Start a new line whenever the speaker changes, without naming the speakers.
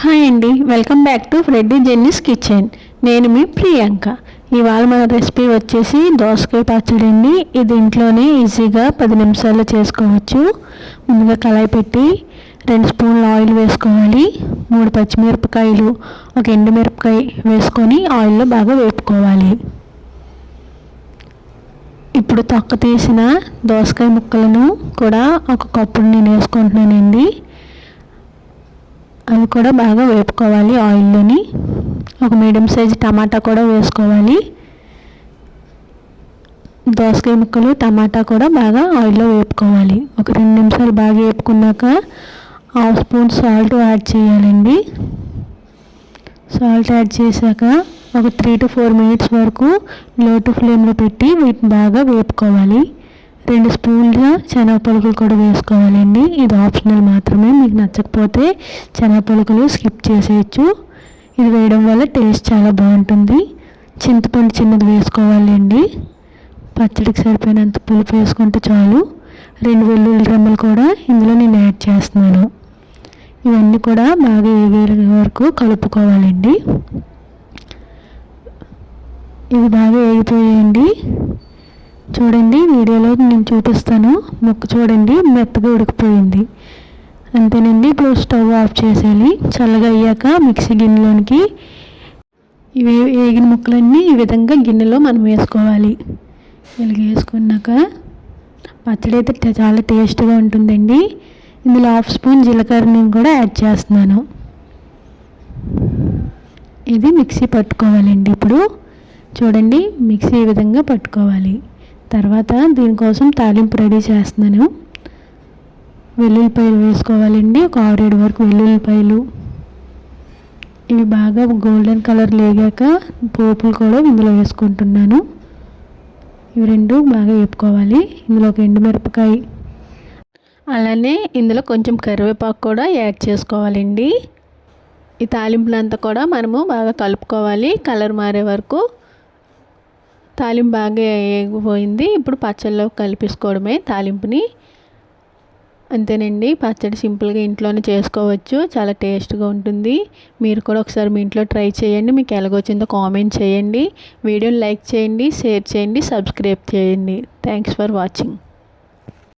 Hi అండి welcome back to Freddy Jenny's kitchen. నేను మీ ప్రియాంక. ఇవాళ మన రెసిపీ వచ్చేసి దోసకాయ పచ్చడి అండి. ఇది ఇంట్లోనే ఈజీగా పది నిమిషాల్లో చేసుకోవచ్చు. ముందుగా కళాయి పెట్టి రెండు స్పూన్లు ఆయిల్ వేసుకోవాలి. మూడు పచ్చిమిరపకాయలు ఒక ఎండుమిరపకాయ వేసుకొని ఆయిల్లో బాగా వేపుకోవాలి. ఇప్పుడు తొక్క తీసిన దోసకాయ ముక్కలను కూడా ఒక కప్పుడు నేను వేసుకుంటున్నానండి. అవి కూడా బాగా వేపుకోవాలి ఆయిల్లోని. ఒక మీడియం సైజ్ టమాటా కూడా వేసుకోవాలి. దోసకాయ ముక్కలు టమాటా కూడా బాగా ఆయిల్లో వేపుకోవాలి. ఒక రెండు నిమిషాలు బాగా వేపుకున్నాక హాఫ్ స్పూన్ సాల్ట్ యాడ్ చేయాలండి. సాల్ట్ యాడ్ చేశాక ఒక త్రీ టు ఫోర్ మినిట్స్ వరకు లో టు ఫ్లేమ్లో పెట్టి వీటిని బాగా వేపుకోవాలి. రెండు స్పూన్ల శనగ పలుకులు కూడా వేసుకోవాలండి. ఇది ఆప్షనల్ మాత్రమే మీకు నచ్చకపోతే శనగ పలుకులు స్కిప్ చేసేయచ్చు. ఇది వేయడం వల్ల టేస్ట్ చాలా బాగుంటుంది. చింతపండు చిన్నది వేసుకోవాలండి. పచ్చడికి సరిపోయినంత పులుపు వేసుకుంటే చాలు. రెండు వెల్లుల్లి రెమ్మలు కూడా ఇందులో నేను యాడ్ చేస్తున్నాను. ఇవన్నీ కూడా బాగా వేగే వరకు కలుపుకోవాలండి. ఇవి బాగా వేగిపోయాయండి. చూడండి వీడియోలో నేను చూపిస్తాను. ముక్క చూడండి మెత్తగా ఉడికిపోయింది. అంతేనండి ఇప్పుడు స్టవ్ ఆఫ్ చేసేయాలి. చల్లగా అయ్యాక మిక్సీ గిన్నెలోనికి ఇవి వేగిన ముక్కలన్నీ ఈ విధంగా గిన్నెలో మనం వేసుకోవాలి. ఇలాగ వేసుకున్నాక పచ్చడి అయితే చాలా టేస్ట్గా ఉంటుందండి. ఇందులో హాఫ్ స్పూన్ జీలకర్రని కూడా యాడ్ చేస్తున్నాను. ఇది మిక్సీ పట్టుకోవాలండి ఇప్పుడు. చూడండి మిక్సీ ఈ విధంగా పట్టుకోవాలి. తర్వాత దీనికోసం తాలింపు రెడీ చేస్తున్నాను. వెల్లుల్లిపాయలు వేసుకోవాలండి. ఒక ఆరేడు వరకు వెల్లుల్లిపాయలు. ఇవి బాగా గోల్డెన్ కలర్ లేగాక పోపులు కూడా ఇందులో వేసుకుంటున్నాను. ఇవి రెండు బాగా వేపుకోవాలి. ఇందులో ఒక ఎండుమిరపకాయ. అలానే ఇందులో కొంచెం కరివేపాకు కూడా యాడ్ చేసుకోవాలండి. ఈ తాలింపులంతా కూడా మనము బాగా కలుపుకోవాలి. కలర్ మారే వరకు తాలింపు బాగా వేగిపోయింది. ఇప్పుడు పచ్చళ్ళలో కలిపేసుకోవడమే తాలింపుని. అంతేనండి పచ్చడి సింపుల్గా ఇంట్లోనే చేసుకోవచ్చు. చాలా టేస్ట్గా ఉంటుంది. మీరు కూడా ఒకసారి మీ ఇంట్లో ట్రై చేయండి. మీకు ఎలాగొచ్చిందో కామెంట్ చేయండి. వీడియోని లైక్ చేయండి షేర్ చేయండి సబ్స్క్రైబ్ చేయండి. Thanks for watching.